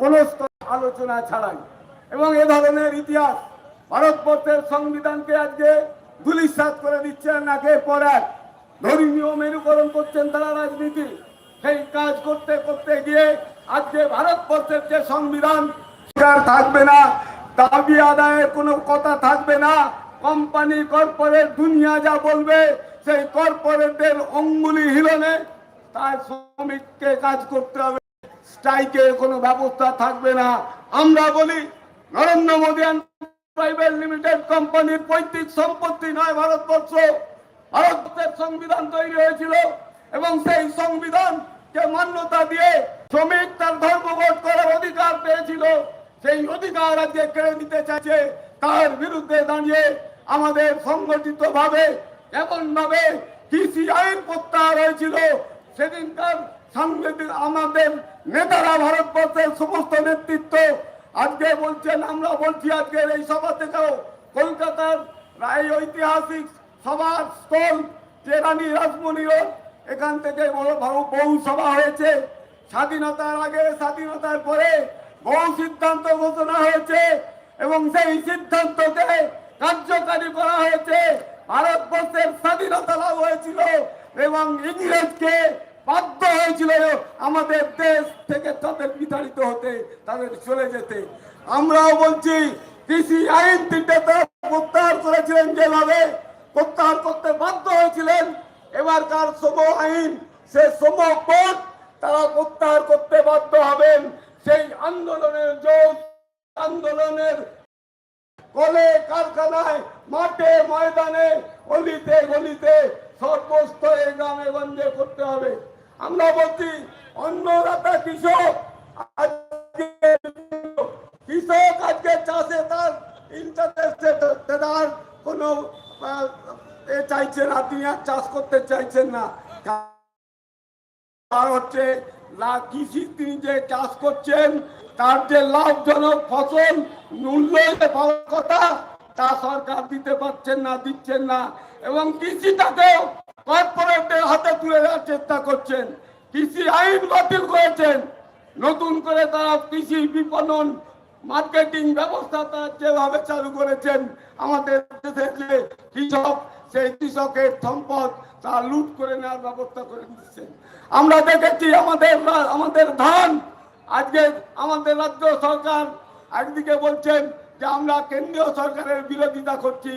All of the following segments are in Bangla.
কোন আলোচনা ছাড়াই। এবং এ ধরনের ইতিহাস ভারতবর্ষের সংবিধানকে আজকে ধুলিসাৎ করে দিচ্ছেন একের পর এক। ধর্মীয় মেরুকরণ করছেন তারা রাজনীতি। সেই কাজ করতে করতে গিয়ে আজকে ভারতবর্ষের যে সংবিধান থাকবে না, দাবি আদায়ের কোনো কথা থাকবে না, কোম্পানি কর্পোরেট দুনিয়া যা বলবে, সেই কর্পোরেটের অঙ্গুলি হিলনে তার শ্রমিককে কাজ করতে হবে। স্ট্রাইকের কোনো ব্যবস্থা থাকবে না। আমরা বলি, নরেন্দ্র মোদী প্রাইভেট লিমিটেড কোম্পানির পৈতৃক সম্পত্তি নয় ভারতবর্ষ। ভারতবর্ষের সংবিধান তৈরি হয়েছিল এবং সেই সংবিধানকে মান্যতা দিয়ে শ্রমিক তার ধর্মঘট করার অধিকার পেয়েছিল। সেই অধিকার আজকে কেড়ে নিতে চাইছে, তার বিরুদ্ধে দাঁড়িয়ে আমাদের সংগঠিত ভাবে এমন ভাবে কৃষি আইন প্রত্যাহার হয়েছিল। সেদিনকার সাংবিধানিক আমাদের নেতারা ভারতবর্ষের সমস্ত নেতৃত্ব আজকে বলছেন, আমরা বলছি আজকের এই সভা থেকেও কলকাতার এই ঐতিহাসিক সভার স্থল যে রানী রাসমণি রোড, এখান থেকে বহু সভা হয়েছে। স্বাধীনতার আগে, স্বাধীনতার পরে বহু সিদ্ধান্ত ঘোষণা হয়েছে এবং সেই সিদ্ধান্তকে কার্যকারী করা হয়েছে। ভারতবর্ষের স্বাধীনতা লাভ হয়েছিল এবং ইংরেজকে বাধ্য হয়েছিল আমাদের দেশ থেকে তাদের বিতাড়িত হতে, তাদের চলে যেতে। আমরাও বলছি, কৃষি আইন তিনটে প্রত্যাহার করেছিলেন যেভাবে, প্রত্যাহার করতে বাধ্য হয়েছিলেন। এবারকার সম আইন, সে সম কোর্ট তারা প্রত্যাহার করতে বাধ্য হবেন। সেই আন্দোলনের যোগ আন্দোলনের কলে কারখানায়, মাঠে, ময়দানে অলিতে গলিতে সর্বস্তরে গ্রামে গঞ্জে করতে হবে। আমরা বলছি অন্নদাতা কৃষক কৃষক, আজকে চাষে তার ইন্টারেস্টেড তার কোনো এ চাইছে না, তিনি আর চাষ করতে চাইছেন না। আর হচ্ছে কৃষি তিনি যে চাষ করছেন, তার যে লাভজনক ফসল মূল্য যে কথা তা সরকার দিতে পারছেন না, দিচ্ছেন না। এবং কৃষিটাকেও কর্পোরেটের হাতে তুলে দেওয়ার চেষ্টা করছেন। কৃষি আইন বাতিল করেছেন। নতুন করে তারা কৃষি বিপণন মার্কেটিং ব্যবস্থা তারা যেভাবে চালু করেছেন, আমাদের দেশে কৃষক, সেই কৃষকের সম্পদ তা লুট করে নেওয়ার ব্যবস্থা করে দিচ্ছেন আমরা দেখেছি আমাদের আমাদের ধান, আজকে আমাদের রাজ্য সরকার একদিকে বলছেন যে আমরা কেন্দ্রীয় সরকারের বিরোধিতা করছি,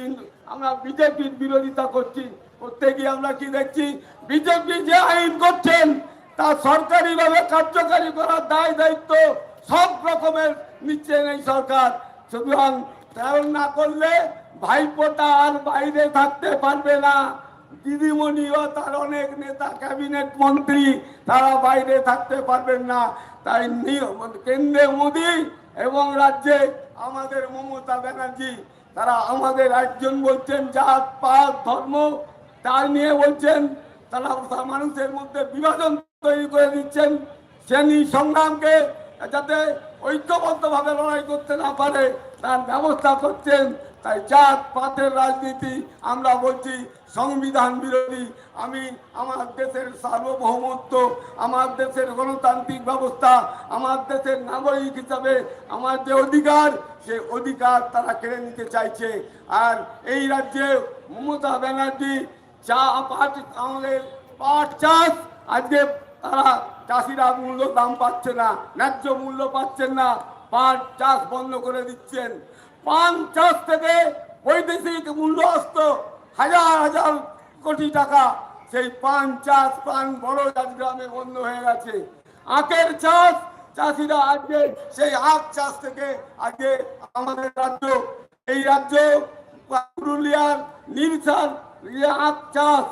আমরা বিজেপির বিরোধিতা করছি। করতে গিয়ে আমরা কি দেখছি? বিজেপি যে আইন করছেন, তা সরকারিভাবে কার্যকারী করার দায় দায়িত্ব সব রকমের নিচ্ছেন এই সরকার। সুতরাং তেমন না করলে ভাইপোটা আর বাইরে থাকতে পারবে না। দিদিমণি ও তার অনেক নেতা, ক্যাবিনেট মন্ত্রী, তারা বাইরে থাকতে পারবেন না। তাই কেন্দ্রে মোদী এবং রাজ্যে আমাদের মমতা ব্যানার্জি, তারা আমাদের একজন বলছেন, জাত, পাত, ধর্ম তার নিয়ে বলছেন, তারা তারা মানুষের মধ্যে বিভাজন তৈরি করে দিচ্ছেন। শ্রেণি সংগ্রামকে যাতে ঐক্যবদ্ধভাবে লড়াই করতে না পারে, তার ব্যবস্থা করছেন। তাই জাত, পাতের রাজনীতি আমরা বলছি সংবিধান বিরোধী। আমি আমার দেশের সার্বভৌমত্ব, আমার দেশের গণতান্ত্রিক ব্যবস্থা, আমার দেশের নাগরিক হিসাবে আমার যে অধিকার, সে অধিকার তারা কেড়ে নিতে চাইছে। আর এই রাজ্যে মমতা ব্যানার্জি চা পাট আমাদের পাট চাষ, আজকে তারা চাষিরা মূল্য দাম পাচ্ছে না, ন্যায্য মূল্য পাচ্ছেন না, পাট চাষ বন্ধ করে দিচ্ছেন। পান চাষ থেকে বৈদেশিক মূল্য আসতো হাজার হাজার কোটি টাকা, সেই পান চাষ পান বড় গ্রামে বন্ধ হয়ে গেছে। আখের চাষ, চাষিরা আজকে সেই আখ চাষ থেকে আজকে আমাদের রাজ্য, এই রাজ্য পুরুলিয়ার নির্সার আখ চাষ